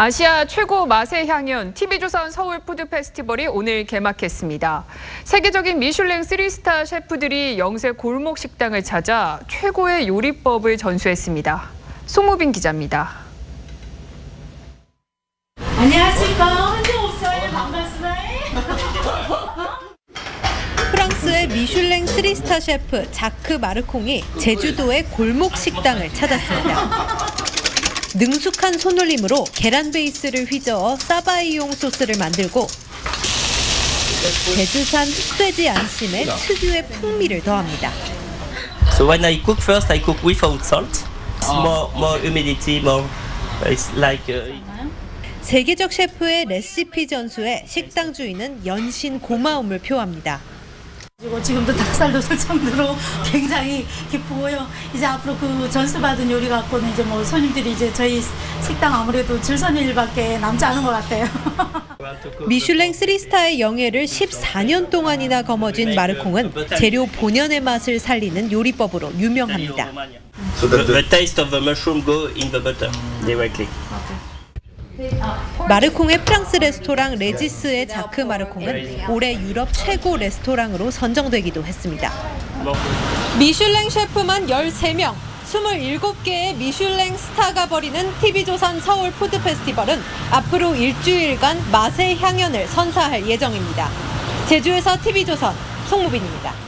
아시아 최고 맛의 향연 TV조선 서울 푸드 페스티벌이 오늘 개막했습니다. 세계적인 미슐랭 3스타 셰프들이 영세 골목 식당을 찾아 최고의 요리법을 전수했습니다. 송무빈 기자입니다. 안녕하십니까. 혼자 없어요. 반갑습니다. 프랑스의 미슐랭 3스타 셰프 자크 마르콩이 제주도의 골목 식당을 찾았습니다. 능숙한 손놀림으로 계란 베이스를 휘저어 사바이용 소스를 만들고 제주산 흑돼지 안심에 특유의 풍미를 더합니다. So when I cook first, I cook without salt. It's more more humidity, more. It's like. Uh, 세계적 셰프의 레시피 전수에 식당 주인은 연신 고마움을 표합니다. 그리고 지금도 닭살도 설정으로 굉장히 기쁘고요. 이제 앞으로 그 전수 받은 요리 갖고는 이제 뭐 손님들이 이제 저희 식당 아무래도 줄선 일밖에 남지 않은 것 같아요. 미슐랭 3스타의 영예를 14년 동안이나 거머쥔 마르콩은 재료 본연의 맛을 살리는 요리법으로 유명합니다. the, the taste of the mushroom go in the butter directly. 마르콩의 프랑스 레스토랑 레지스의 자크 마르콩은 올해 유럽 최고 레스토랑으로 선정되기도 했습니다. 미슐랭 셰프만 13명, 27개의 미슐랭 스타가 벌이는 TV조선 서울 푸드 페스티벌은 앞으로 일주일간 맛의 향연을 선사할 예정입니다. 제주에서 TV조선 송무빈입니다.